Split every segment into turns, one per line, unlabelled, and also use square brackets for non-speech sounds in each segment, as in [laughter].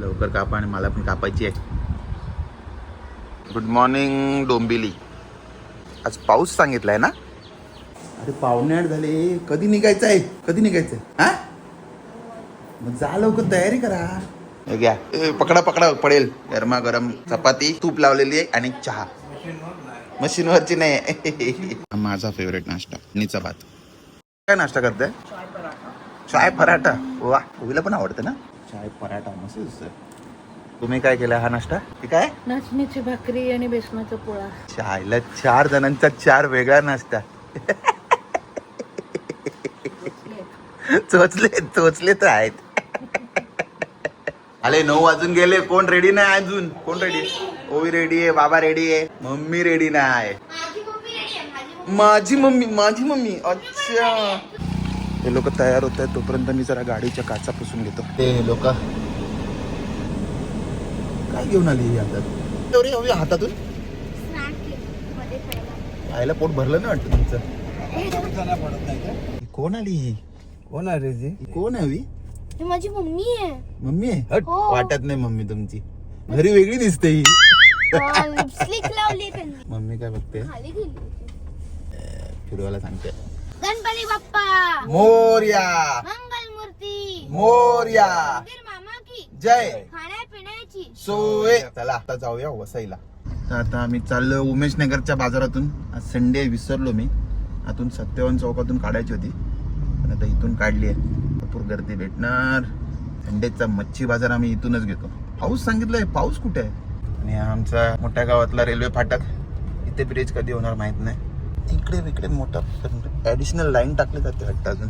लवकर कापा आणि मला पण कापायची आहे. Good morning Dombivli. आज पाऊस सांगितलाय ना? अरे पावणे आठ झाले. कधी निघायचं आहे? कधी निघायचं आहे? हा? मग जा लवकर तयारी करा. हे घ्या. पकडा पकडा पडेल. गरमागरम चपाती तूप लावलेली आहे आणि चहा. मशीनवरची नाही. माझा फेवरेट नाश्ता नीचा भात. काय नाश्ता करताय? चाय पराठा. वा ओवीला पण आवडतं ना? चाय पराठा मस्त. तुम्ही काय केलं हा नाश्ता? हे काय?
नाचणीची भाकरी आणि बेसनाचा पोळा.
चायला चार जणांचा चार वेगळा नाश्ता. चोचले चोचले तर आहेत. आले नऊ वाजून गेले. कोण रेडी नाही अजून? कोण रेडी ओवी रेडी आहे बाबा रेडी आहे मम्मी रेडी नाही. माझी मम्मी माझी मम्मी. अच्छा. हे लोक तयार होत आहेत तोपर्यंत मी जरा गाडीच्या काचा पुसून घेतो. ते लोक? काय घेऊन आली ही हातात हवी हातातून? खायला पोट भरलं नाही वाटतं तुमचं? ही कोण आली ही?
कोण आहे रे जी?
ही कोण आहे हवी?
ही माझी मम्मी आहे.
मम्मी आहे? हट.
हो.
वाटत नाही मम्मी तुमची. घरी वेगळी दिसते ही.
लिपस्टिक लावली त्यांनी.
मम्मी काय बघते?
खाली गेली
फिरवायला सांगते.
गणपती बाप्पा.
मोर्या.
मंगल मूर्ती
मोर्या.
मंदिर मामा की.
जय.
खाण्यापिण्याची.
सोय. चला आता जाऊया वसईला. तर आता आम्ही चाललो उमेश नगरच्या बाजारातून. आज संडे विसरलो मी. आतून सत्यवान चौकातून काढायची होती. पण आता इथून काढली आहे. भरपूर गर्दी भेटणार. संडेचा मच्छी बाजार आम्ही इथूनच घेतो. पाऊस सांगितलंय पाऊस कुठे आहे? आणि आमचा मोठ्या गावातला रेल्वे फाटक. इथे ब्रिज कधी होणार माहीत नाही. इकडे इकडे मोठा. ऍडिशनल लाईन टाकली जाते वाटतं अजून.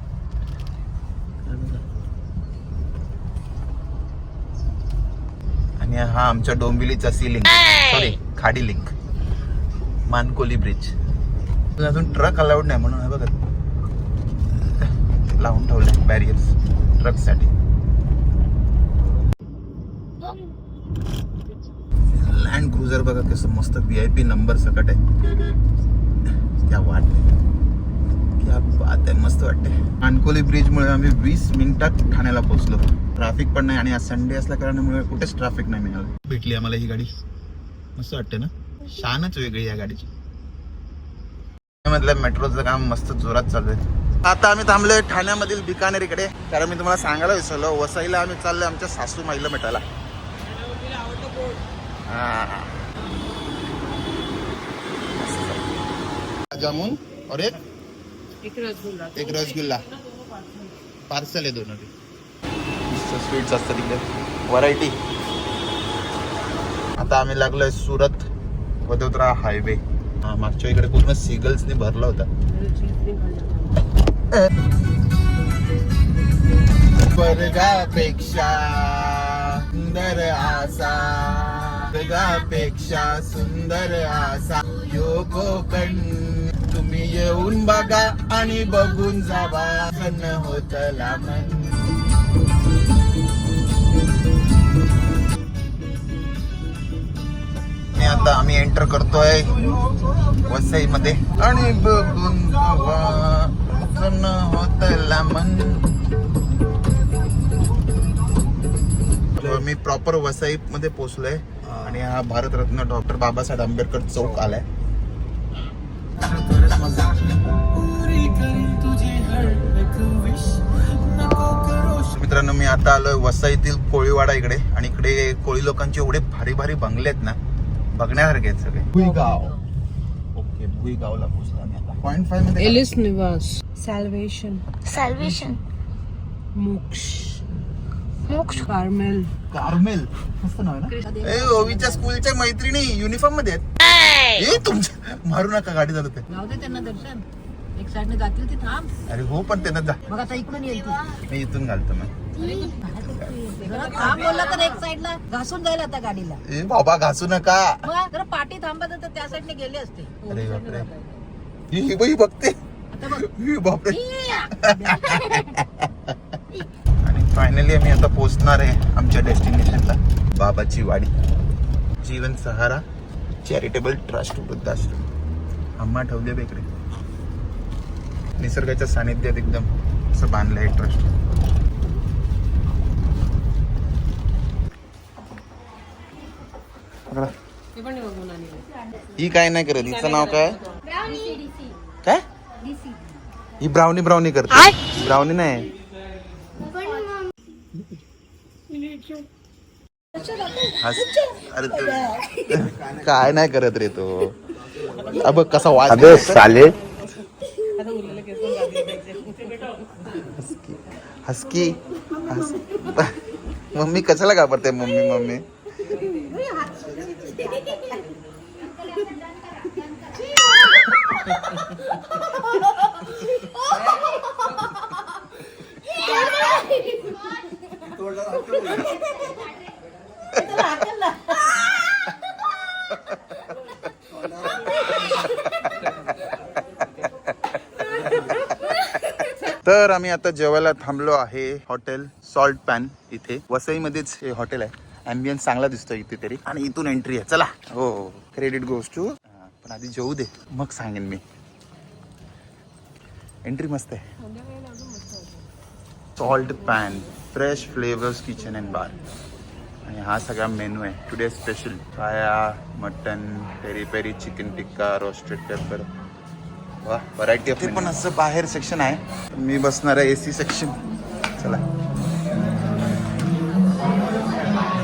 आणि हा आमच्या डोंबिवलीचा सी लिंक सॉरी खाडी लिंक मानकोली ब्रिज अजून ट्रक अलाउड नाही म्हणून हे बघा. लावून ठेवले बॅरियर्स ट्रकसाठी लँड क्रुझर बघा कसं मस्त व्ही आय पी नंबर सकट आहे. त्या वाट. क्या बात आहे मस्त वाटते मानकोली ब्रिजमुळे आम्ही वीस मिनिटात ठाण्याला पोहोचलो. ट्रॅफिक पण नाही आणि आज संडे असल्या कारणामुळे कुठेच ट्रॅफिक नाही मिळालं. भेटली आम्हाला ही गाडी. मस्त वाटते ना? शानच वेगळी या गाडीची. मधलं मेट्रोचं काम मस्त जोरात चालू आहे आता आम्ही थांबलोय ठाण्यामधील बिकानेर इकडे कारण मी तुम्हाला सांगायला विसरलो वसईला आम्ही चाललोय आमच्या सासू माईला भेटायला. हा. जामून और एक
एक रसगुल्ला.
एक रसगुल्ला. पार्सल आहे दोन स्वीट्स असतात तिकडे व्हरायटी आता आम्ही लागलोय सुरत वडोदरा हायवे. हा मागच्या इकडे पूर्ण सिगल्सने भरला होता. स्वर्गापेक्षा सुंदर आसा. स्वर्गापेक्षा सुंदर आसा. यो कोकण येऊन बघा आणि बघून जावा. सण होतला मन आणि आता आम्ही एंटर करतोय वसई मध्ये आणि बघून जावा. सण होतला मन मी प्रॉपर वसई मध्ये पोहोचलोय आणि हा भारतरत्न डॉक्टर बाबासाहेब आंबेडकर चौक आलाय. मित्रांनो मी आता आलोय वसईतील कोळीवाडा इकडे. आणि इकडे कोळी लोकांचे एवढे भारी भारी बंगले आहेत ना बघण्यासारखे आहेत सगळे. भुईगाव. ओके भुईगावला पोहोचलो आम्ही आता. पॉईंट फाईव्हमध्ये
एलिस निवास. सॅल्वेशन
सॅल्वेशन
मोक्ष.
मोक्ष.
कार्मेल
कार्मेल मस्त नाव आहे ना? ए ओवीच्या स्कूलच्या मैत्रिणी युनिफॉर्ममध्ये आहेत. ए तुमच्या मारू नका गाडी चालत आहे
जाऊ दे त्यांना दर्शन. एक साईडने जातील ते थांब.
अरे हो पण त्यांना जा.
मग आता इकडून येईल ती.
मी इथून घालतो मग.
जरा थांब बोलला तर एक साईडला. घासून जाईल आता गाडीला.
ए बाबा घासू नका.
मग जरा पाठी थांबत तर त्या साईडने गेले असते.
अरे बापरे. ही ही बाई बघते.
आता बघ.
ही बापरे. आणि फायनली आम्ही आता पोहोचणार आहे आमच्या डेस्टिनेशनला बाबाची वाडी. जीवन सहारा. चॅरिटेबल ट्रस्ट वृद्धाश्रम अम्मा ठेवले बेकरी निसर्गाच्या सानिध्यात एकदम असं बांधलं आहे ट्रस्ट. ही काय नाही करत? हिचं नाव काय? काय? ही ब्राउनी ब्राउनी करते. ब्राउनी नाही. अरे तू [laughs] काय नाही करत रे तो. अब कसा वाज
अबे साले.
हसकी हस मम्मी कशाला घाबरते मम्मी मम्मी? [laughs] तर आम्ही आता जेवायला थांबलो आहे हॉटेल सॉल्ट पॅन इथे. वसईमध्येच हे हॉटेल आहे. अँबियन्स चांगला दिसतो इथे तरी. आणि इथून एंट्री आहे. चला. हो क्रेडिट गोज टू पण आधी जेवू दे. मग सांगेन मी. एंट्री मस्त आहे. Salt pan fresh flavours kitchen and bar आणि हा सगळा मेनू आहे. Today special paya mutton peri peri chicken tikka roasted pepper वा व्हरायटी ऑफ पण असं बाहेर सेक्शन आहे. मी बसणार आहे एसी सेक्शन चला.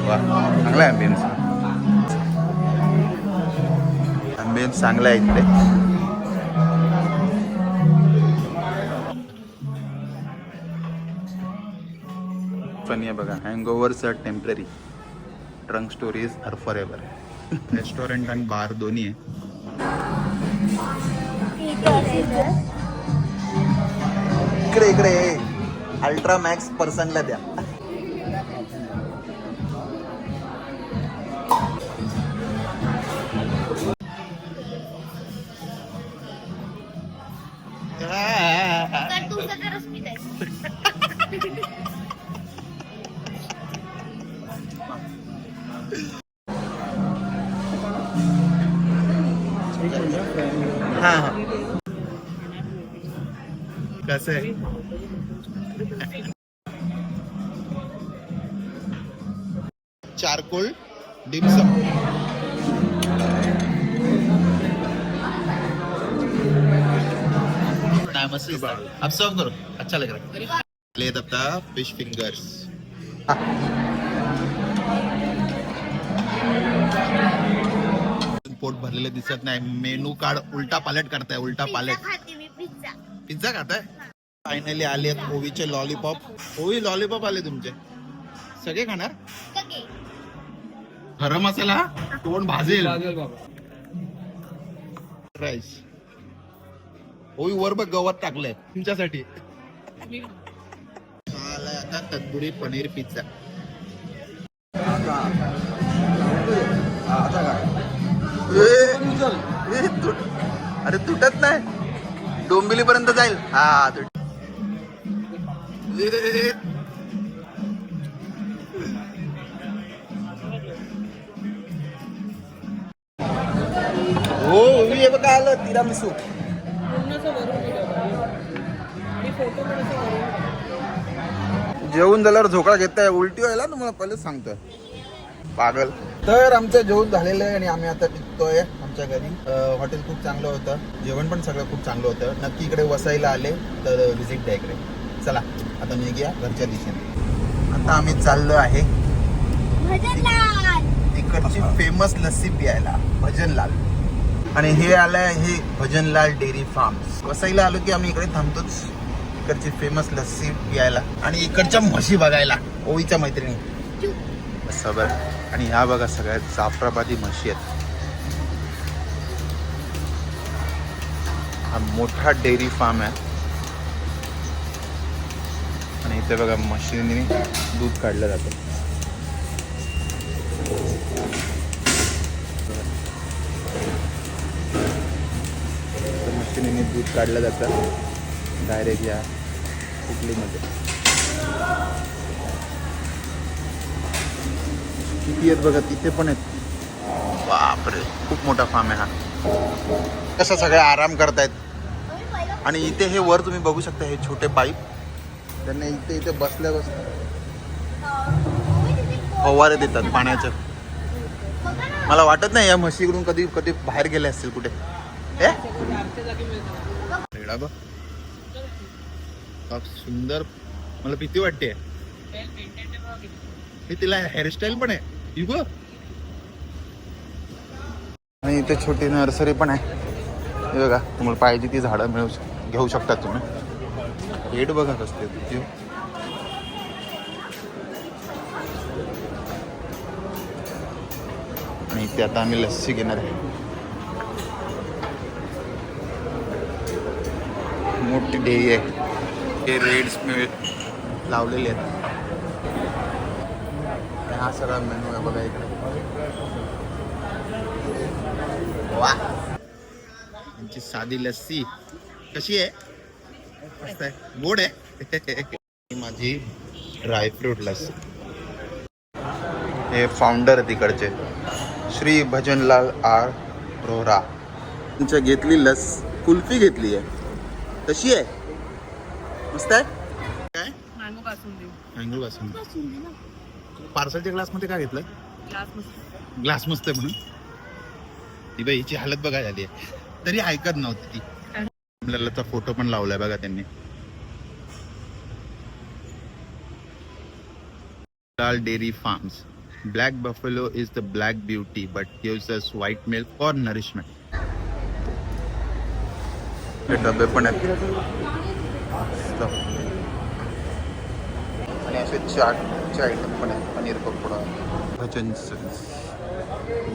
वा चांगला आहे अँबियन्स अँबियन्स चांगला आहे इकडे. फनी आहे बघा hangovers are temporary drunk stories are forever ever restaurant आणि बार दोन्ही आहे. इकडे इकडे. अल्ट्रा मॅक्स पर्सनला द्या. कसं आहे? चारकोल डिमसम अब सर्व करो. अच्छा लग रहा है. ले आता फिश फिंगर्स पोट भरलेलं दिसत नाही. मेनू कार्ड उलटा पालट करताय उलटा पालट.
पिझ्झा
खाताय फायनली आले ओवीचे लॉलीपॉप ओवी लॉलीपॉप आले तुमचे. सगळे खाणार?
सगळे.
खरं मसाला तोंड भाजेल. राईस ओवी वर बघ गवत टाकलंय. तुमच्यासाठी. आलाय आता तंदुरी पनीर पिझ्झा. डोंबिली पर्यंत जाईल. हा तुट हो हे बघा आलं तिरामिसू. जेवून झाल्यावर झोका घेताय उलटी व्हायला ना मला पहिले सांगतोय. पागल. तर आमचं जेवण झालेलं आहे आणि आम्ही आता टिकतोय आमच्या घरी. हॉटेल खूप चांगलं होतं. जेवण पण सगळं खूप चांगलं होतं. नक्की इकडे वसायला आले तर व्हिजिट द्या इकडे. चला आता निघूया घरच्या दिशेने. आता आम्ही चाललो आहे
भजनलाल.
इकडची फेमस लस्सी प्यायला भजनलाल. आणि हे आलंय हे भजनलाल डेअरी फार्म वसईला आलो की आम्ही इकडे थांबतोच. इकडची फेमस लस्सी प्यायला. आणि इकडच्या म्हशी बघायला ओळीच्या मैत्रिणी. सबर आणि ह्या बघा सगळ्यात जाफराबादी म्हशी आहेत. हा मोठा डेअरी फार्म आहे. आणि इथे बघा मशीनने दूध काढलं जातं. तर मशीनीने दूध काढलं जातं. डायरेक्ट या किटलीमध्ये किती आहेत बघा तिथे पण आहेत. बापरे खूप मोठा फार्म आहे हा. कसं सगळे आराम करतायत? आणि इथे हे वर तुम्ही बघू शकता हे छोटे पाईप. त्यांना इथे इथे बसल्या बसल्या फवारे देतात पाण्याचं. मला वाटत नाही या म्हशीकडून कधी कधी बाहेर गेले असतील कुठे. सुंदर. मला भीती वाटते. हे तिला हेअरस्टाईल पण आहे. युग. आणि इथे छोटी नर्सरी पण आहे. हे बघा तुम्हाला पाहिजे ती झाडं मिळू शकतात. घेऊ शकता तुम्ही. रेट बघत असते तिथे आणि इथे आता आम्ही लस्सी घेणार आहे. मोठी डेअरी आहे. हे रेड्स मिळ लावलेले आहेत. हा सगळा मेनू आहे बघा इकडे. वा यांची साधी लस्सी. कशी आहे? मस्त आहे. गोड आहे. [laughs] माझी ड्रायफ्रूट लस्सी. हे फाउंडर तिकडचे श्री भजनलाल आर रोहरा. तुमच्या घेतली लस कुल्फी घेतली आहे. कशी आहे? मस्त आहे? काय?
मँगो बासुंदी.
मँगो बासुंदी. पार्सलच्या ग्लासमध्ये काय घेतलं
ग्लास मस्त.
ग्लास मस्त आहे म्हणून. ती बाई हिची हालत बघा झाली आहे. तरी ऐकत नव्हती ती. आपल्याला फोटो पण लावलाय बघा त्यांनी. Lal dairy farms. Black buffalo is the black beauty but gives us white milk for nourishment. हे डबे पण आहेत. आणि असे चाटचे आयटम पण आहेत. Paneer pakora Bhajan sons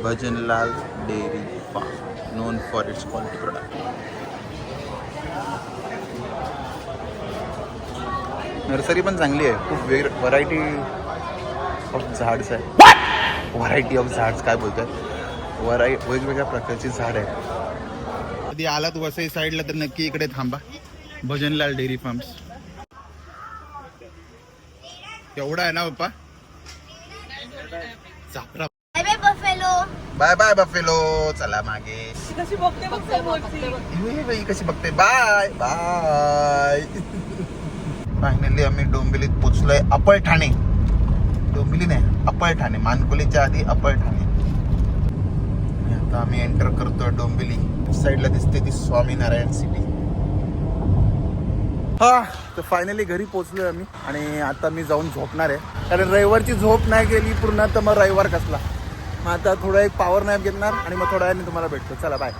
Bhajanlal dairy farm known for its quality product nursery पण चांगली आहे. खूप वेग व्हरायटी ऑफ झाड्स आहे व्हरायटी ऑफ झाड्स काय बोलतात व्हराय वेगवेगळ्या प्रकारची झाड आहे कधी आलात वसई साईडला तर नक्की इकडे थांबा. Bhajanlal dairy farms. एवढा आहे ना पप्पा Chapora
bye bye buffalo
bye bye buffalo चला मागे
कशी बघते बघते बोलते
ही बाई कशी बघते बाय बाय फायनली आम्ही डोंबिवलीत पोचलोय अपळ ठाणे डोंबिवली नाही अपळ ठाणे मानकोलीच्या आधी अपळ ठाणे आता आम्ही एंटर करतोय डोंबिवली साईडला दिसते ती स्वामीनारायण सिटी हा तर फायनली घरी पोचलोय आम्ही आणि आता मी जाऊन झोपणार आहे कारण रविवारची झोप नाही गेली पूर्ण तर मग रविवार कसला मग आता थोडा एक पॉवर नॅप घेणार आणि मग थोड्या वेळाने तुम्हाला भेटतो. चला बाय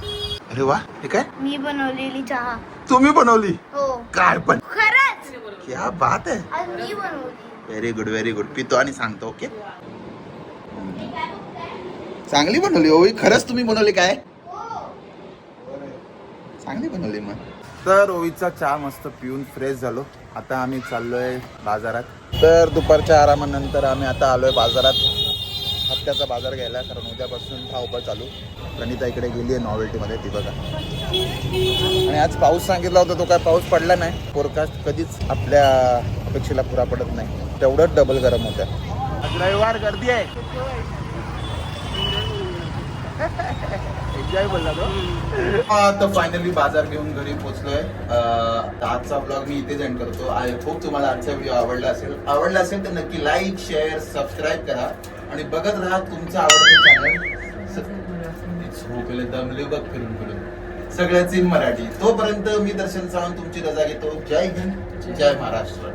अरे वा हे काय?
मी बनवलेली चहा.
तुम्ही बनवली?
हो.
काय पण.
खरंच?
क्या बात आहे.
आज मी बनवली.
व्हेरी गुड व्हेरी गुड पितो आणि सांगतो ओके चांगली बनवली हो खरंच तुम्ही बनवली काय? चांगली बनवली मग. तर ओवीचा चहा मस्त पिऊन फ्रेश झालो. आता आम्ही चाललोय बाजारात. तर दुपारच्या आरामानंतर आम्ही आता आलोय बाजारात. हप्त्याचा बाजार घ्यायला कारण उद्यापासून धावपळ चालू. प्रणिता इकडे गेली आहे नॉवेल्टीमध्ये ती बघा. आणि आज पाऊस सांगितला होता तो काय पाऊस पडला नाही. फोरकास्ट कधीच आपल्या अपेक्षेला पुरा पडत नाही. तेवढंच डबल गरम होतं. आज रविवार गर्दी आहे. एन्जॉय बोलला तो. फायनली बाजार घेऊन घरी पोहोचलोय. आजचा ब्लॉग मी इथे एंड करतो. आय होप तुम्हाला आजचा व्हिडिओ आवडला असेल. आवडला असेल तर नक्की लाईक शेअर सबस्क्राईब करा. आणि बघत राहा तुमचं आवडतं चॅनल झोपले दमले बघ फिरून फिरून. सगळ्याच इन मराठी. तोपर्यंत मी दर्शन सावंत तुमची रजा घेतो. जय हिंद. जय महाराष्ट्र.